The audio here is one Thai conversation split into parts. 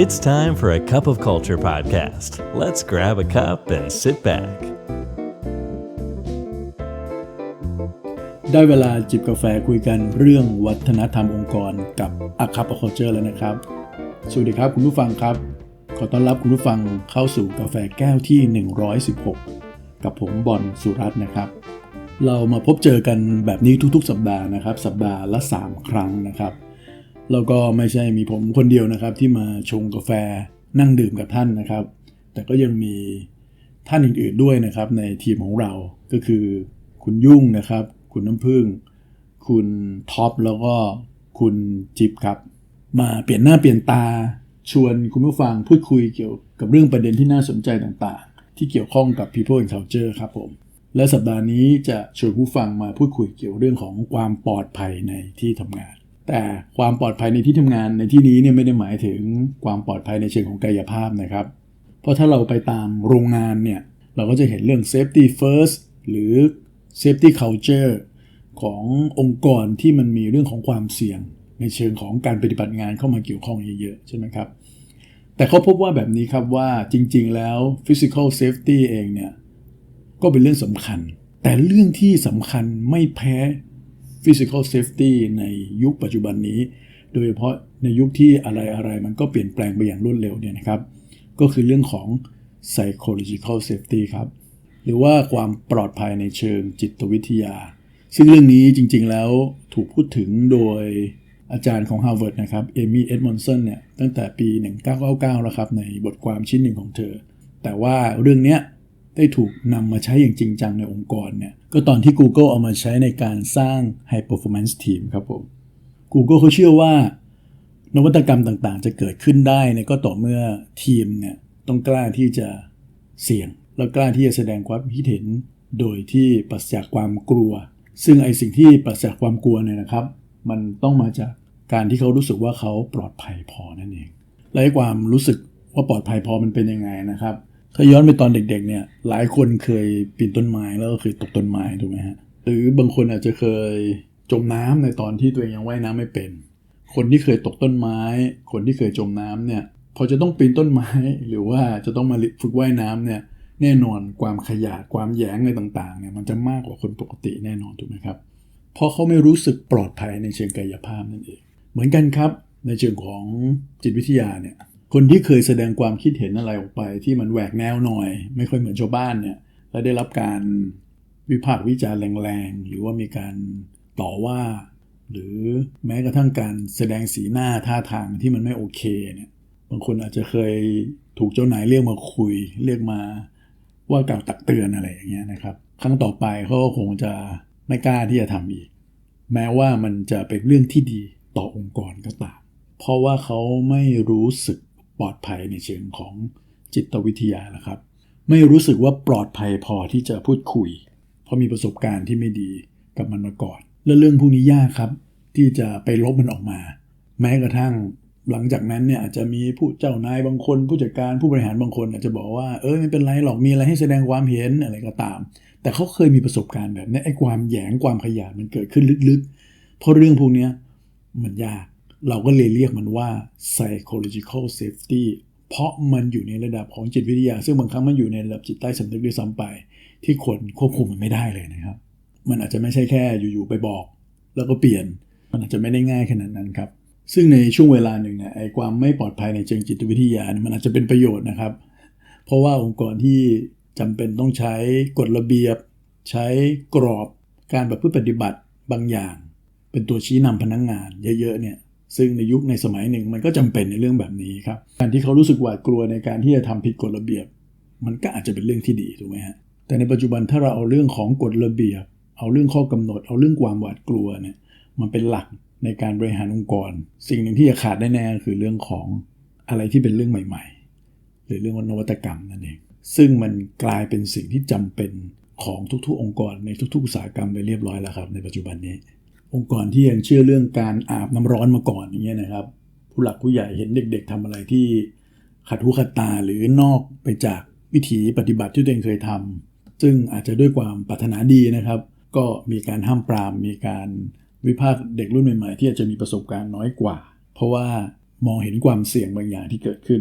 It's time for a cup of culture podcast. Let's grab a cup and sit back. ได้เวลาจิบกาแฟคุยกันเรื่องวัฒนธรรมองค์กรกับ a c u p of Culture แล้วนะครับ สวัสดีครับคุณผู้ฟังครับ ขอต้อนรับคุณผู้ฟังเข้าสู่กาแฟแก้วที่ 116 กับผมบอลสุรัตน์นะครับ เรามาพบเจอกันแบบนี้ทุกๆ สัปดาห์นะครับ สัปดาห์ละ 3 ครั้งนะครับ แล้วก็ไม่ใช่มีผมคนเดียวนะครับ ที่มาชงกาแฟนั่งดื่มกับท่านนะครับ แต่ก็ยังมีท่านอื่นๆด้วยนะครับในทีมของเราก็คือ คุณยุ่งนะครับ คุณน้ำพึ่ง คุณท็อปแล้วก็คุณจิ๊บครับ มาเปลี่ยนหน้าเปลี่ยนตาชวนคุณผู้ฟังพูดคุยเกี่ยวกับเรื่องประเด็นที่น่าสนใจต่างๆ ที่เกี่ยวข้องกับ People and Culture ครับผม และสัปดาห์นี้จะชวนผู้ฟังมาพูดคุยเกี่ยวเรื่องของความปลอดภัยในที่ทำงาน แต่ความปลอดภัยในที่ทำงานในที่นี้เนี่ยไม่ได้หมายถึงความปลอดภัยในเชิงของกายภาพนะครับ เพราะถ้าเราไปตามโรงงานเนี่ย เราก็จะเห็นเรื่อง safety first หรือ safety culture ขององค์กรที่มันมีเรื่องของความเสี่ยง ในเชิงของการปฏิบัติงานเข้ามาเกี่ยวข้องเยอะๆใช่ไหมครับ แต่เขาพบว่าแบบนี้ครับว่าจริงๆแล้ว physical safety เองเนี่ยก็เป็นเรื่องสำคัญ แต่เรื่องที่สำคัญไม่แพ้ physical safety ในยุคปัจจุบันนี้ โดยเฉพาะในยุคที่อะไรๆมันก็เปลี่ยนแปลงไปอย่างรวดเร็วเนี่ยนะครับ ก็คือเรื่องของ psychological safety ครับ หรือว่าความปลอดภัยในเชิงจิตวิทยา ซึ่งเรื่องนี้จริงๆแล้วถูกพูดถึงโดยอาจารย์ของ Harvard นะครับ เอมี่ เอ็ดมอนสันเนี่ย ตั้งแต่ปี 1999 แล้วครับ ในบทความชิ้นหนึ่งของเธอ แต่ว่าเรื่องเนี้ย ได้ถูกนำมาใช้อย่างจริงจังในองค์กรเนี่ยก็ตอนที่ Google เอามาใช้ในการสร้าง High Performance Team ครับผม Google เขาเชื่อว่า นวัตกรรมต่างๆ จะเกิดขึ้นได้เนี่ยก็ต่อเมื่อทีมเนี่ยต้องกล้าที่จะเสี่ยง แล้วกล้าที่จะแสดงความคิดเห็น โดยที่ปราศจากความกลัว ซึ่งไอสิ่งที่ปราศจากความกลัวเนี่ยนะครับ มันต้องมาจากการที่เขารู้สึกว่าเขาปลอดภัยพอนั่นเองและความรู้สึกว่าปลอดภัยพอมันเป็นยังไงนะครับ ถ้าย้อนไปตอนเด็กๆเนี่ย หลายคนเคยปีนต้นไม้แล้วก็เคยตกต้นไม้ถูกไหมฮะ หรือบางคนอาจจะเคยจมน้ำในตอนที่ตัวเองยังว่ายน้ำไม่เป็น คนที่เคยตกต้นไม้ คนที่เคยจมน้ำเนี่ย พอจะต้องปีนต้นไม้ หรือว่าจะต้องมาฝึกว่ายน้ำเนี่ย แน่นอนความขยาดความแย้งในต่างๆเนี่ยมันจะมากกว่าคนปกติแน่นอนถูกไหมครับเพราะเขาไม่รู้สึกปลอดภัยในเชิงกายภาพนั่นเอง เหมือนกันครับในเชิงของจิตวิทยาเนี่ย คนที่เคยแสดงความคิดเห็นอะไรออกไป ที่มันแหวกแนวหน่อย ไม่ค่อยเหมือนชาวบ้านเนี่ยและได้รับการวิพากษ์วิจารณ์แรงๆ หรือว่ามีการต่อว่า หรือแม้กระทั่งการแสดงสีหน้าท่าทางที่มันไม่โอเคเนี่ยบางคนอาจจะเคยถูกเจ้านายเรียกมาคุย เรียกมาว่ากล่าวตักเตือนอะไรอย่างเงี้ยนะครับ ครั้งต่อไปเขาก็คงจะไม่กล้าที่จะทำอีก แม้ว่ามันจะเป็นเรื่องที่ดีต่อองค์กรก็ตามเพราะว่าเขาไม่รู้สึก ปลอดภัยในเชิงของจิตวิทยานะครับ ไม่รู้สึกว่าปลอดภัยพอที่จะพูดคุย เพราะมีประสบการณ์ที่ไม่ดีกับมันมาก่อน และเรื่องพวกนี้ยากครับ ที่จะไปลบมันออกมา แม้กระทั่งหลังจากนั้นเนี่ยอาจจะมีผู้เจ้านายบางคน ผู้จัดการผู้บริหารบางคน อาจจะบอกว่าเออไม่เป็นไรหรอกมีอะไรให้แสดงความเห็นอะไรก็ตาม แต่เขาเคยมีประสบการณ์แบบนี้ไอ้ความแยงความขยาดมันเกิดขึ้นลึกๆ เพราะเรื่องพวกนี้มันยาก เราก็เลยเรียกมันว่า psychological safety เพราะมันอยู่ในระดับของจิตวิทยา ซึ่งบางครั้งมันอยู่ในระดับจิตใต้สำนึกด้วยซ้ำไป ที่คนควบคุมมันไม่ได้เลยนะครับ มันอาจจะไม่ใช่แค่อยู่ๆไปบอก แล้วก็เปลี่ยน มันอาจจะไม่ได้ง่ายขนาดนั้นครับ ซึ่งในช่วงเวลาหนึ่งเนี่ยไอ้ความไม่ปลอดภัยในเชิงจิตวิทยา มันอาจจะเป็นประโยชน์นะครับ เพราะว่าองค์กรที่จำเป็นต้องใช้กฎระเบียบ ใช้กรอบการประพฤติปฏิบัติบางอย่าง เป็นตัวชี้นำพนักงงาน เยอะๆเนี่ย ซึ่งในยุคในสมัยหนึ่งมันก็จำเป็นในเรื่องแบบนี้ครับการที่เขารู้สึกหวาดกลัวในการที่จะทำผิดกฎระเบียบ มันก็อาจจะเป็นเรื่องที่ดีถูกไหมฮะแต่ในปัจจุบันถ้าเราเอาเรื่องของกฎระเบียบ เอาเรื่องข้อกำหนด เอาเรื่องความหวาดกลัวเนี่ยมันเป็นหลักในการบริหารองค์กร สิ่งหนึ่งที่จะขาดได้แน่คือเรื่องของอะไรที่เป็นเรื่องใหม่ ๆ หรือเรื่องนวัตกรรมนั่นเองซึ่งมันกลายเป็นสิ่งที่จำเป็นของทุกๆ องค์กรในทุกๆอุตสาหกรรมไปเรียบร้อยแล้วครับในปัจจุบันนี้ องค์กรที่ยังเชื่อเรื่องการอาบน้ำร้อนมาก่อนอย่างเงี้ยนะครับ ผู้หลักผู้ใหญ่เห็นเด็ก ๆทำอะไรที่ขัดหูขัดตาหรือนอกไปจากวิถีปฏิบัติที่ตัวเองเคยทำซึ่งอาจจะด้วยความปรารถนาดีนะครับ ก็มีการห้ามปรามมีการวิพากษ์เด็กรุ่นใหม่ๆ ที่อาจจะมีประสบการณ์น้อยกว่า เพราะว่ามองเห็นความเสี่ยงบางอย่างที่เกิดขึ้น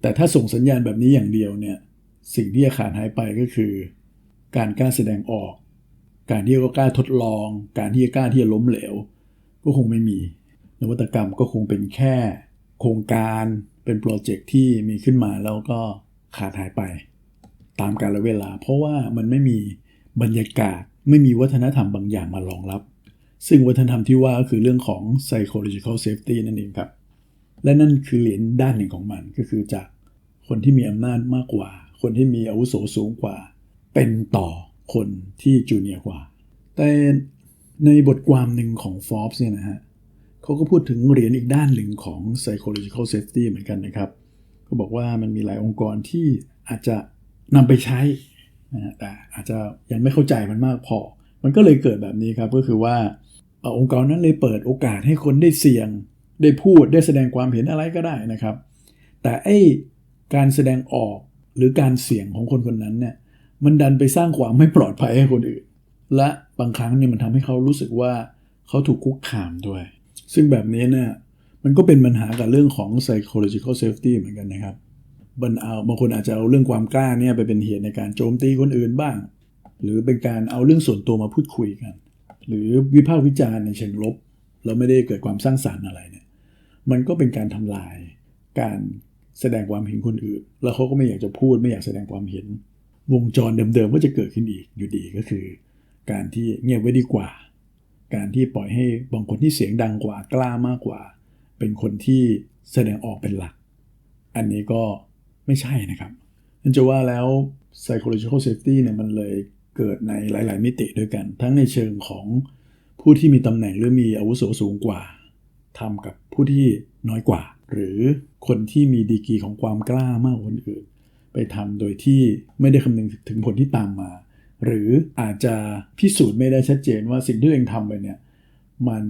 แต่ถ้าส่งสัญญาณแบบนี้อย่างเดียวเนี่ยสิ่งที่จะขาดหายไปก็คือ การกล้าแสดงออก การที่จะกล้าทดลอง การที่จะกล้าที่จะล้มเหลว ก็คงไม่มี นวัตกรรมก็คงเป็นแค่ โครงการเป็นโปรเจกต์ที่มีขึ้นมาแล้วก็ขาดหายไป ตามกาลเวลา เพราะว่ามันไม่มีบรรยากาศไม่มีวัฒนธรรมบางอย่างมารองรับ ซึ่งวัฒนธรรมที่ว่าก็คือเรื่องของ psychological safety นั่นเองครับ และนั่นคือเหรียญด้านหนึ่งของมันก็คือจากคนที่มีอำนาจมากกว่า คนที่มีอาวุโสสูงกว่า เป็นต่อ คนที่จูเนียร์กว่า แต่ในบทความหนึ่งของ Forbes เนี่ยนะฮะเขาก็พูดถึงเหรียญอีกด้านหนึ่งของ psychological safety เหมือนกันนะครับเขาบอกว่ามันมีหลายองค์กรที่อาจจะนำไปใช้นะแต่อาจจะยังไม่เข้าใจมันมากพอ มันก็เลยเกิดแบบนี้ครับก็คือว่าองค์กรนั้นเลยเปิดโอกาสให้คนได้เสี่ยง ได้พูดได้แสดงความเห็นอะไรก็ได้นะครับ แต่ไอ้การแสดงออกหรือการเสี่ยงของคนคนนั้นเนี่ย มันดันไปสร้างความไม่ปลอดภัยให้คนอื่น และบางครั้งเนี่ยมันทำให้เขารู้สึกว่าเขาถูกคุกคามด้วย ซึ่งแบบนี้เนี่ยมันก็เป็นปัญหากับเรื่องของ psychological safety เหมือนกันนะครับบันเอาบางคนอาจจะเอาเรื่องความกล้าเนี่ยไปเป็นเหตุในการโจมตีคนอื่นบ้าง หรือเป็นการเอาเรื่องส่วนตัวมาพูดคุยกัน หรือวิพากษ์วิจารณ์ในเชิงลบ แล้วไม่ได้เกิดความสร้างสารรค์อะไรเนี่ยมันก็เป็นการทำลายการแสดงความเห็นคนอื่น แล้วเขาก็ไม่อยากจะพูดไม่อยากแสดงความเห็น วงจรเดิมๆก็จะเกิดขึ้นอีกอยู่ดีก็คือ การที่เงียบไว้ดีกว่า การที่ปล่อยให้บางคนที่เสียงดังกว่ากล้ามากกว่า เป็นคนที่แสดงออกเป็นหลัก อันนี้ก็ไม่ใช่นะครับนั่นจะว่าแล้ว psychological safety เนี่ยมันเลยเกิดในหลาย ๆ มิติด้วยกัน ทั้งในเชิงของผู้ที่มีตำแหน่งหรือมีอาวุโสสูงกว่าทำกับผู้ที่น้อยกว่า หรือคนที่มีดีกีของความกล้ามากกว่าคนอื่น ไปทำโดยที่ไม่ได้คำนึงถึงผลที่ตามมา หรืออาจจะพิสูจน์ไม่ได้ชัดเจนว่าสิ่งที่เองทำไปเนี่ยมัน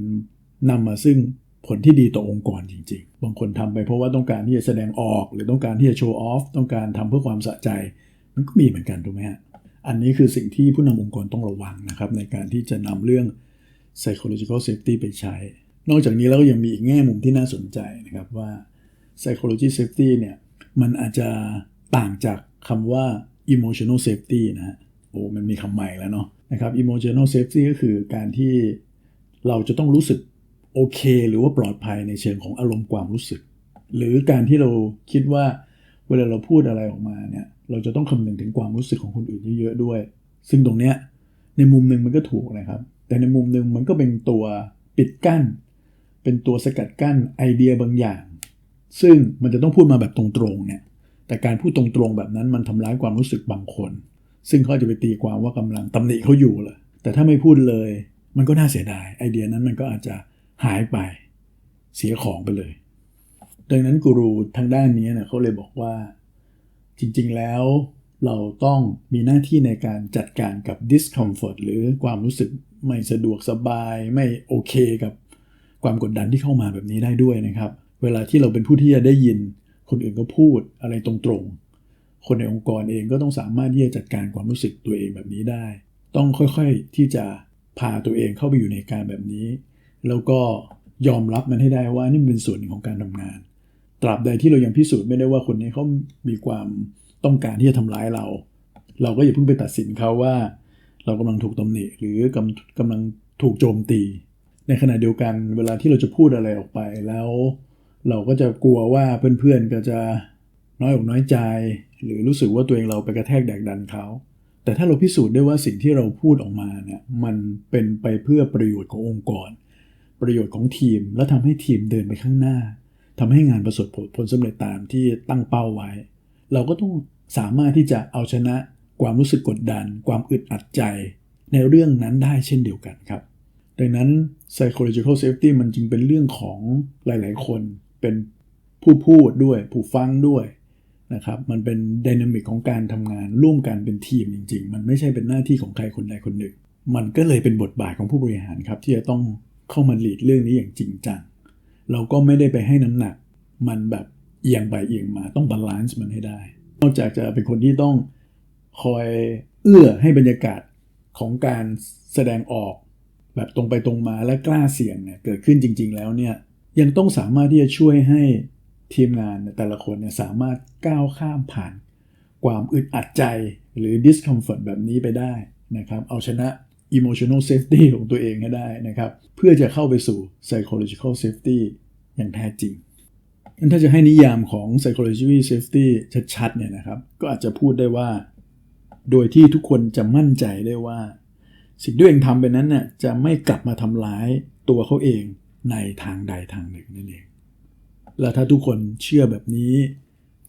นำมาซึ่งผลที่ดีต่อองค์กรจริง ๆ บางคนทำไปเพราะว่าต้องการที่จะแสดงออก หรือต้องการที่จะโชว์ออฟต้องการทำเพื่อความสะใจ มันก็มีเหมือนกันถูกไหมฮะอันนี้คือสิ่งที่ผู้นำองค์กรต้องระวังนะครับ ในการที่จะนำเรื่อง psychological safety ไปใช้ นอกจากนี้แล้วก็ยังมีอีกแง่มุมที่น่าสนใจนะครับว่า psychology safety เนี่ยมันอาจจะ ต่างจากคำว่า emotional safety นะฮะโอ้มันมีคำใหม่แล้วเนาะนะครับ emotional safety ก็คือการที่เราจะต้องรู้สึกโอเค หรือว่าปลอดภัยในเชิงของอารมณ์ความรู้สึก หรือการที่เราคิดว่าเวลาเราพูดอะไรออกมาเนี่ยเราจะต้องคำนึงถึงความรู้สึกของคนอื่นเยอะๆด้วย ซึ่งตรงเนี้ยในมุมหนึ่งมันก็ถูกนะครับ แต่ในมุมหนึ่งมันก็เป็นตัวปิดกั้น เป็นตัวสกัดกั้นไอเดียบางอย่าง ซึ่งมันจะต้องพูดมาแบบตรงๆเนี่ย แต่การพูดตรงๆแบบนั้นมันทำร้ายความรู้สึกบางคน ซึ่งเขาจะไปตีความว่ากำลังตำหนิเขาอยู่เลยแต่ถ้าไม่พูดเลย มันก็น่าเสียดายไอเดียนั้นมันก็อาจจะหายไปเสียของไปเลย ดังนั้นกูรูทางด้านนี้เนี่ยเขาเลยบอกว่า จริงๆแล้วเราต้องมีหน้าที่ในการจัดการกับ discomfort หรือความรู้สึกไม่สะดวกสบายไม่โอเคกับความกดดันที่เข้ามาแบบนี้ได้ด้วยนะครับ เวลาที่เราเป็นผู้ที่จะได้ยิน คนอื่นก็พูดอะไรตรงๆ คนในองค์กรเองก็ต้องสามารถที่จะจัดการความรู้สึกตัวเองแบบนี้ได้ ต้องค่อยๆที่จะพาตัวเองเข้าไปอยู่ในการแบบนี้ แล้วก็ยอมรับมันให้ได้ว่านี่เป็นส่วนหนึ่งของการทำงาน ตราบใดที่เรายังพิสูจน์ไม่ได้ว่าคนนี้เขามีความต้องการที่จะทำร้ายเรา เราก็อย่าเพิ่งไปตัดสินเขาว่า เรากำลังถูกตำหนิหรือกำกำลังถูกโจมตี ในขณะเดียวกันเวลาที่เราจะพูดอะไรออกไปแล้ว เราก็จะกลัวว่าเพื่อนๆก็จะน้อยอกน้อยใจ หรือรู้สึกว่าตัวเองเราไปกระแทกแดกดันเขา แต่ถ้าเราพิสูจน์ได้ว่าสิ่งที่เราพูดออกมาเนี่ยมันเป็นไปเพื่อประโยชน์ขององค์กร ประโยชน์ของทีมและทำให้ทีมเดินไปข้างหน้าทำให้งานประสบผลสำเร็จตามที่ตั้งเป้าไว้ เราก็ต้องสามารถที่จะเอาชนะความรู้สึกกดดัน ความอึดอัดใจ ในเรื่องนั้นได้เช่นเดียวกันครับ ดังนั้น psychological safety มันจึงเป็นเรื่องของหลาย ๆ คน เป็นผู้พูดด้วย ผู้ฟังด้วยนะครับมันเป็นดินามิกของการทำงานร่วมกันเป็นทีมจริง ๆ มันไม่ใช่เป็นหน้าที่ของใครคนใดคนหนึ่ง มันก็เลยเป็นบทบาทของผู้บริหารครับ ที่จะต้องเข้ามาหลีดเรื่องนี้อย่างจริงจังเราก็ไม่ได้ไปให้น้ำหนัก มันแบบเอียงไปเอียงมาต้องบาลานซ์มันให้ได้ นอกจากจะเป็นคนที่ต้องคอยเอื้อให้บรรยากาศของการแสดงออก แบบตรงไปตรงมาและกล้าเสี่ยงเนี่ยเกิดขึ้นจริง ๆ แล้วเนี่ย ยังต้องสามารถที่จะช่วยให้ทีมงานแต่ละคนเนี่ยสามารถก้าวข้ามผ่าน ความอึดอัดใจหรือ discomfort แบบนี้ไปได้นะครับ เอาชนะ emotional safety ของตัวเองให้ได้นะครับ เพื่อจะเข้าไปสู่ psychological safety อย่างแท้จริงงั้นถ้าจะให้นิยามของ psychological safety ชัดๆเนี่ยนะครับ ก็อาจจะพูดได้ว่า โดยที่ทุกคนจะมั่นใจได้ว่า สิ่งที่ตัวเองทำไปนั้นน่ยจะไม่กลับมาทำร้ายตัวเขาเอง ในทางใดทางหนึ่งนั่นเอง และถ้าทุกคนเชื่อแบบนี้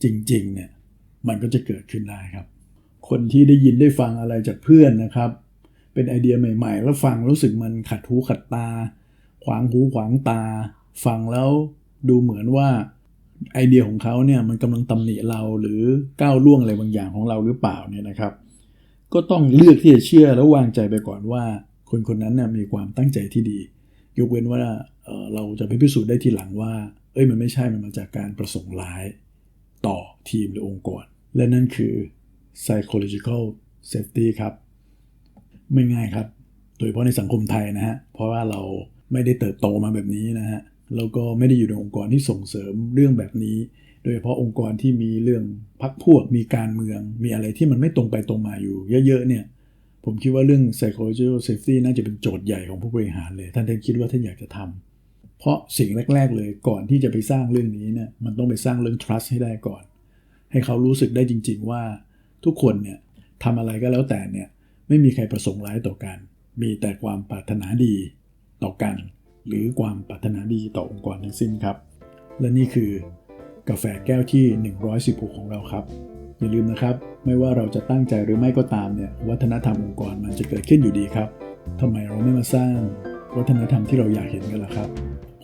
จริงๆเนี่ยมันก็จะเกิดขึ้นได้ครับ คนที่ได้ยินได้ฟังอะไรจากเพื่อนนะครับ เป็นไอเดียใหม่ ๆ แล้วฟังรู้สึกมันขัดหูขัดตา ขวางหูขวางตา ฟังแล้วดูเหมือนว่าไอเดียของเขาเนี่ยมันกำลังตำหนิเราหรือก้าวล่วงอะไรบางอย่างของเราหรือเปล่าเนี่ยนะครับ ก็ต้องเลือกที่จะเชื่อแล้ววางใจไปก่อนว่า คนคนนั้นนะมีความตั้งใจที่ดี ยกเว้นว่า เราจะไปพิสูจน์ได้ทีหลังว่า เอ้ยมันไม่ใช่มันมาจากการประสงค์ร้ายต่อทีมหรือองค์กร และนั่นคือ psychological safety ครับ ไม่ง่ายครับ โดยเฉพาะในสังคมไทยนะฮะ เพราะว่าเราไม่ได้เติบโตมาแบบนี้นะฮะ แล้วก็ไม่ได้อยู่ในองค์กรที่ส่งเสริมเรื่องแบบนี้ โดยเฉพาะองค์กรที่มีเรื่องพักพวก มีการเมือง มีอะไรที่มันไม่ตรงไปตรงมาอยู่เยอะๆเนี่ย ผมคิดว่าเรื่อง psychological safety น่าจะเป็นโจทย์ใหญ่ของผู้บริหารเลย ท่านท่านคิดว่าท่านอยากจะทำ เพราะสิ่งแรก ๆ เลยก่อนที่จะไปสร้างเรื่องนี้เนี่ยมันต้องไปสร้างเรื่อง trust ให้ได้ก่อน ให้เขารู้สึกได้จริง ๆ ว่าทุกคนเนี่ยทำอะไรก็แล้วแต่เนี่ยไม่มีใครประสงค์ร้ายต่อกัน มีแต่ความปรารถนาดีต่อกัน หรือความปรารถนาดีต่อองค์กรทั้งสิ้นครับ และนี่คือกาแฟแก้วที่ 116 ของเราครับ อย่าลืมนะครับ ไม่ว่าเราจะตั้งใจหรือไม่ก็ตามเนี่ยวัฒนธรรมองค์กรมันจะเกิดขึ้นอยู่ดีครับทำไมเราไม่มาสร้างวัฒนธรรมที่เราอยากเห็นกันล่ะครับ